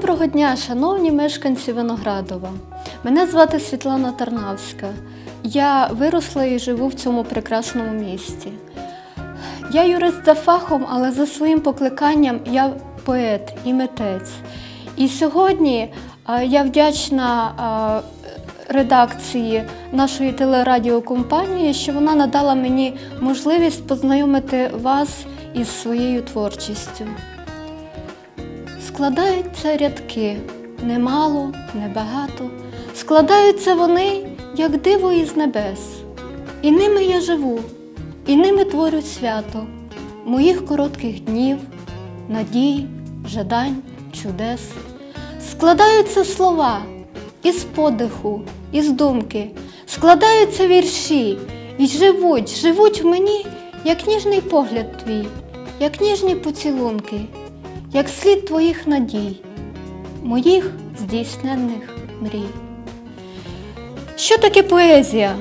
Доброго дня, шановні мешканці Виноградова. Мене звати Світлана Тарнавська. Я виросла і живу в цьому прекрасному місті. Я юрист за фахом, але за своїм покликанням я поет і митець. І сьогодні е, я вдячна е, редакції нашої телерадіокомпанії, що вона надала мені можливість познайомити вас із своєю творчістю. Складаються рядки немало, небагато. Складаються вони, як диво із небес. І ними я живу, і ними творю свято моїх коротких днів, надій, жадань, чудес. Складаються слова із подиху, із думки, складаються вірші і живуть, живуть в мені, як ніжний погляд твій, як ніжні поцілунки, як слід твоїх надій, моїх здійсненних мрій. Що таке поезія?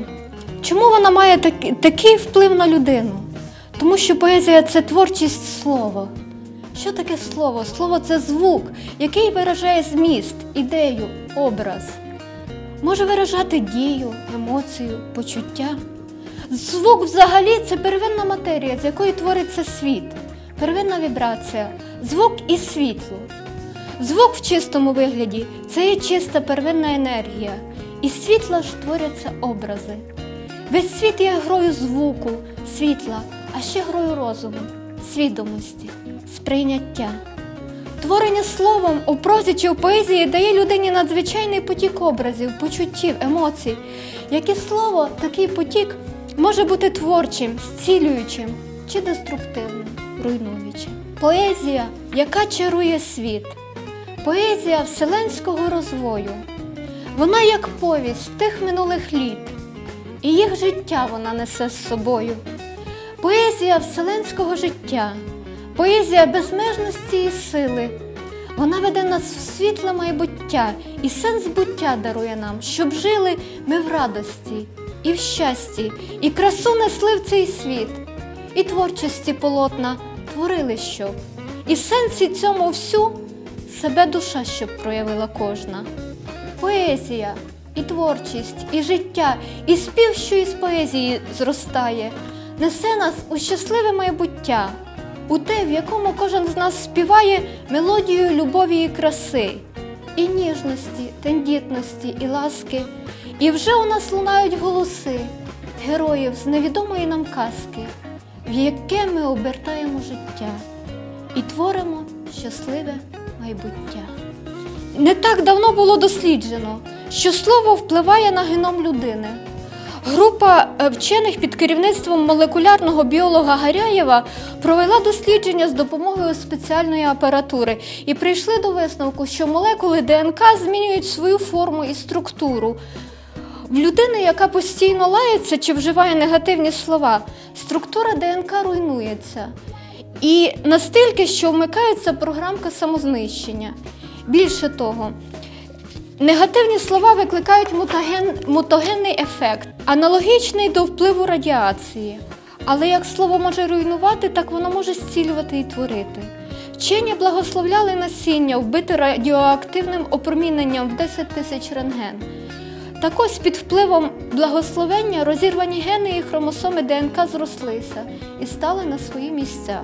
Чому вона має так- такий вплив на людину? Тому що поезія це творчість слова. Що таке слово? Слово це звук, який виражає зміст, ідею, образ. Може виражати дію, емоцію, почуття. Звук взагалі це первинна матерія, з якої твориться світ, первинна вібрація, звук і світло. Звук в чистому вигляді це є чиста первинна енергія, і світла ж творяться образи. Весь світ є грою звуку, світла, а ще грою розуму, свідомості, сприйняття. Творення словом у прозі чи в поезії дає людині надзвичайний потік образів, почуттів, емоцій. Як і слово, такий потік може бути творчим, зцілюючим чи деструктивним, руйнуючим. Поезія, яка чарує світ, поезія вселенського розвою. Вона як повість тих минулих літ, і їх життя вона несе з собою. Поезія вселенського життя, поезія безмежності і сили. Вона веде нас в світле майбуття і сенс буття дарує нам, щоб жили ми в радості і в щасті, і красу несли в цей світ, і творчості полотна творили щоб. І в сенсі цьому всю себе душа щоб проявила кожна. Поезія і творчість, і життя, і спів, що із поезії зростає, несе нас у щасливе майбуття, у те, в якому кожен з нас співає мелодію любові і краси, і ніжності, тендітності і ласки. І вже у нас лунають голоси героїв з невідомої нам казки, в яке ми обертаємо життя і творимо щасливе майбуття. Не так давно було досліджено, що слово впливає на геном людини. Група е, вчених під керівництвом молекулярного біолога Гаряєва провела дослідження з допомогою спеціальної апаратури і прийшли до висновку, що молекули ДНК змінюють свою форму і структуру. В людини, яка постійно лається чи вживає негативні слова, структура ДНК руйнується. І настільки, що вмикається програмка самознищення. Більше того, негативні слова викликають мутаген, мутагенний ефект, аналогічний до впливу радіації. Але як слово може руйнувати, так воно може зцілювати і творити. Вчені благословляли насіння, вбите радіоактивним опроміненням в 10 тисяч рентген. Так ось під впливом благословення розірвані гени і хромосоми ДНК зрослися і стали на свої місця.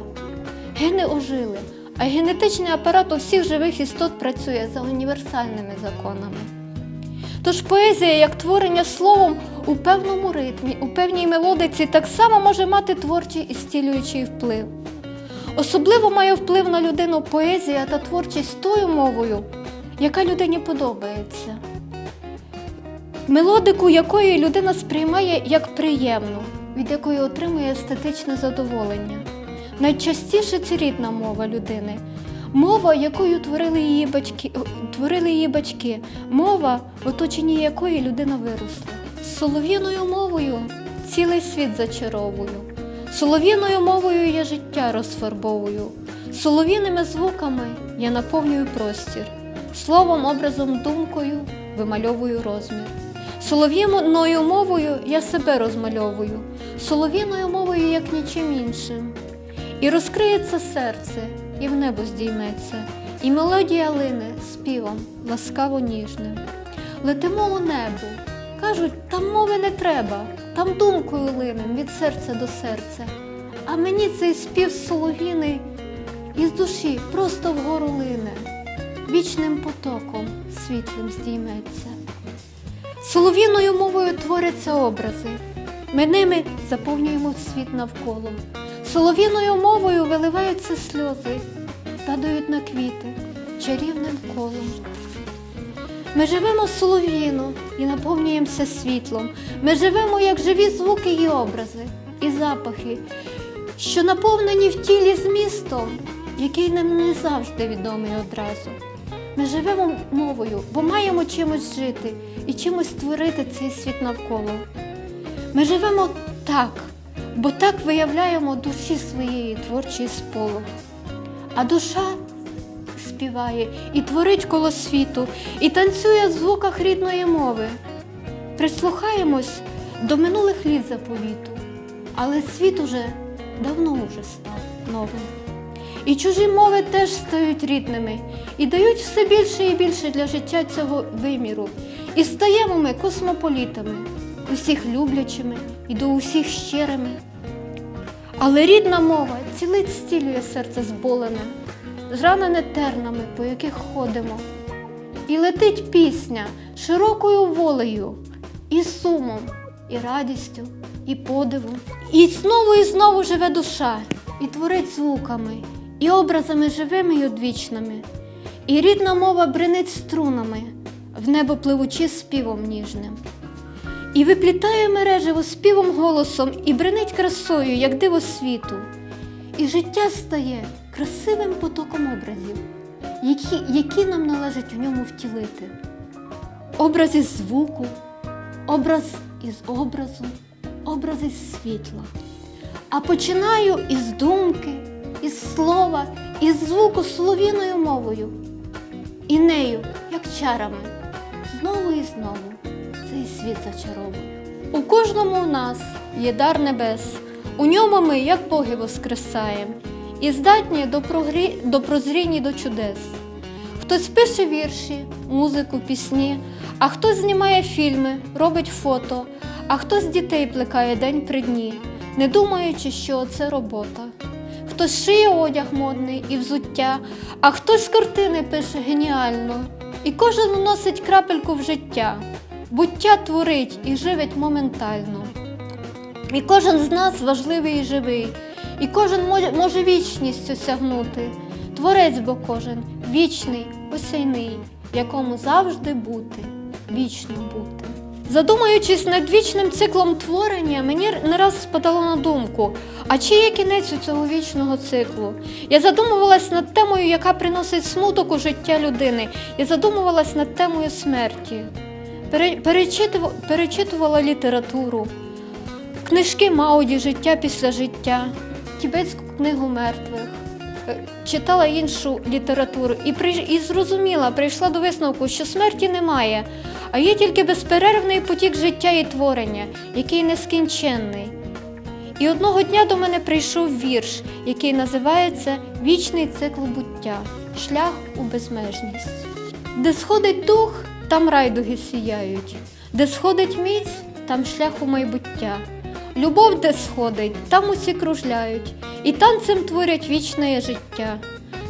Гени ожили, а генетичний апарат у всіх живих істот працює за універсальними законами. Тож поезія, як творення словом у певному ритмі, у певній мелодиці, так само може мати творчий і стілюючий вплив. Особливо має вплив на людину поезія та творчість тою мовою, яка людині подобається мелодику якої людина сприймає як приємну, від якої отримує естетичне задоволення. Найчастіше це рідна мова людини, мова, якою творили її батьки, творили її батьки, мова, в оточенні якої людина виросла. З солов'їною мовою цілий світ зачаровую, солов'їною мовою я життя розфарбовую, солов'їними звуками я наповнюю простір, словом, образом, думкою вимальовую розмір. Солов'їною мовою я себе розмальовую, солов'їною мовою, як нічим іншим. І розкриється серце, і в небо здійметься, і мелодія лине співом ласкаво ніжним. Летимо у небо, кажуть, там мови не треба, там думкою линем від серця до серця. А мені цей спів солов'їний із душі просто вгору лине, вічним потоком світлим здійметься. Солов'їною мовою творяться образи, ми ними заповнюємо світ навколо. Солов'їною мовою виливаються сльози, падають на квіти чарівним колом. Ми живемо солов'їно і наповнюємося світлом. Ми живемо як живі звуки і образи, і запахи, що наповнені в тілі змістом, який нам не завжди відомий одразу. Ми живемо мовою, бо маємо чимось жити і чимось створити цей світ навколо. Ми живемо так, бо так виявляємо душі своєї творчий сполох. А душа співає і творить коло світу, і танцює в звуках рідної мови. Прислухаємось до минулих літ заповіту, але світ уже давно уже став новим. І чужі мови теж стають рідними і дають все більше і більше для життя цього виміру. І стаємо ми космополітами, усіх люблячими і до усіх щирими. Але рідна мова цілить стілює серце зболене, зранене тернами, по яких ходимо. І летить пісня широкою волею, і сумом, і радістю, і подивом. І знову і знову живе душа, і творить звуками, і образами живими й одвічними. І рідна мова бренить струнами, в небо пливучи співом ніжним. І виплітає мережево співом голосом, і бренить красою, як диво світу. І життя стає красивим потоком образів, які, які нам належить у ньому втілити. Образ із звуку, образ із образу, образ із світла. А починаю із думки, із слова, із звуку солов'їною мовою. І нею, як чарами, знову і знову цей світ зачаровує. У кожному у нас є дар небес, у ньому ми, як боги, воскресаєм, і здатні до, прогрі... до прозріння до чудес. Хтось пише вірші, музику, пісні, а хтось знімає фільми, робить фото, а хтось дітей плекає день при дні, не думаючи, що це робота. Хтось шиє одяг модний і взуття, а хтось з картини пише геніально, і кожен вносить крапельку в життя, буття творить і живить моментально. І кожен з нас важливий і живий, і кожен може, може вічність осягнути. Творець бо кожен вічний, осяйний, якому завжди бути, вічно бути. Задумуючись над вічним циклом творення, мені не раз спадало на думку, а чи є кінець у цього вічного циклу? Я задумувалась над темою, яка приносить смуток у життя людини. Я задумувалась над темою смерті, перечитувала, літературу, книжки Мауді Життя після життя, тібетську книгу мертвих. Е, Читала іншу літературу і, і зрозуміла, прийшла до висновку, що смерті немає, а є тільки безперервний потік життя і творення, який нескінченний. І одного дня до мене прийшов вірш, який називається Вічний цикл буття, шлях у безмежність. Де сходить дух, там райдуги сіяють, де сходить міць, там шлях у майбуття. Любов, де сходить, там усі кружляють, і танцем творять вічне життя.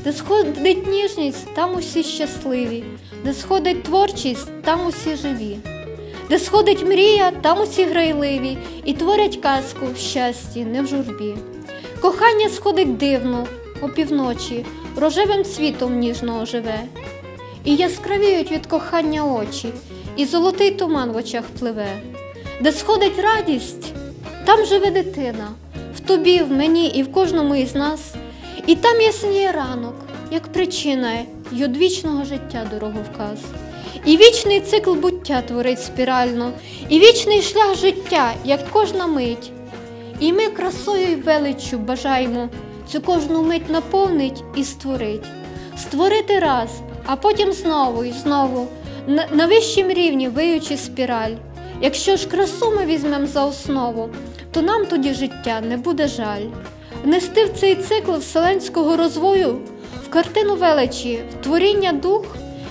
Де сходить ніжність, там усі щасливі, де сходить творчість, там усі живі. Де сходить мрія, там усі грайливі, і творять казку в щасті, не в журбі. Кохання сходить дивно, опівночі, рожевим цвітом ніжного живе. І яскравіють від кохання очі, і золотий туман в очах пливе. Де сходить радість, там живе дитина, в тобі, в мені і в кожному із нас. І там ясніє ранок, як причина й одвічного життя дороговказ. І вічний цикл буття творить спірально, і вічний шлях життя, як кожна мить. І ми красою й величчю бажаємо цю кожну мить наповнить і створить. Створити раз, а потім знову і знову, на, на вищім рівні виючи спіраль. Якщо ж красу ми візьмемо за основу, то нам тоді життя не буде жаль. Внести в цей цикл вселенського розвою в картину величі, в творіння дух,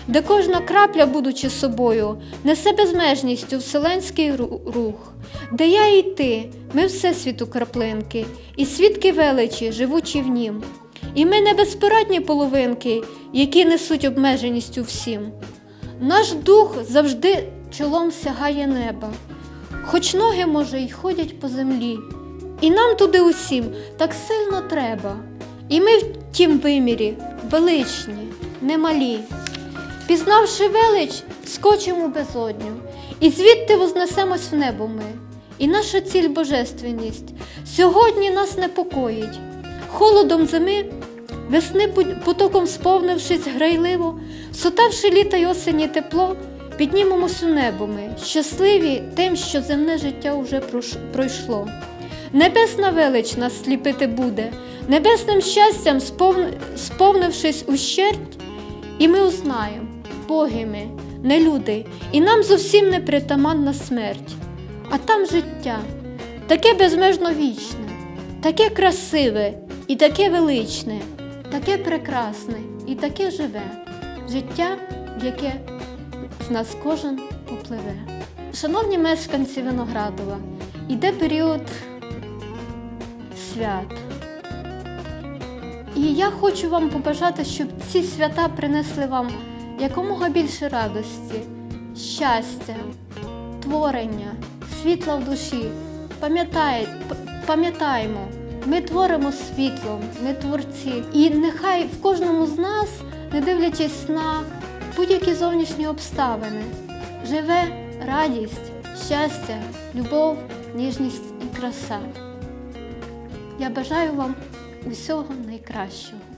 де кожна крапля, будучи собою, несе безмежністю вселенський ру- рух, де я і ти, ми всесвіту краплинки, і свідки величі, живучі в нім. І ми не безпорадні половинки, які несуть обмеженість у всім. Наш дух завжди чолом сягає неба, хоч ноги, може, й ходять по землі. І нам туди усім так сильно треба. І ми в тім вимірі величні, немалі. Пізнавши велич, скочимо безодню, і звідти вознесемось в небо ми. І наша ціль божественність сьогодні нас непокоїть. Холодом зими, весни потоком сповнившись грайливо, сотавши літа й осені тепло, піднімемось у небо ми, щасливі тим, що земне життя уже пройшло. Небесна велич нас сліпити буде, небесним щастям сповнившись ущерть, і ми узнаємо, боги ми, не люди, і нам зовсім не притаманна смерть. А там життя, таке безмежно вічне, таке красиве і таке величне, таке прекрасне і таке живе. Життя, в яке з нас кожен попливе. Шановні мешканці Виноградова, іде період свят. І я хочу вам побажати, щоб ці свята принесли вам якомога більше радості, щастя, творення, світла в душі. Пам'ятай, п- пам'ятаймо, ми творимо світлом, ми творці. І нехай в кожному з нас, не дивлячись на будь-які зовнішні обставини, живе радість, щастя, любов, ніжність і краса. Я бажаю вам усього найкращого.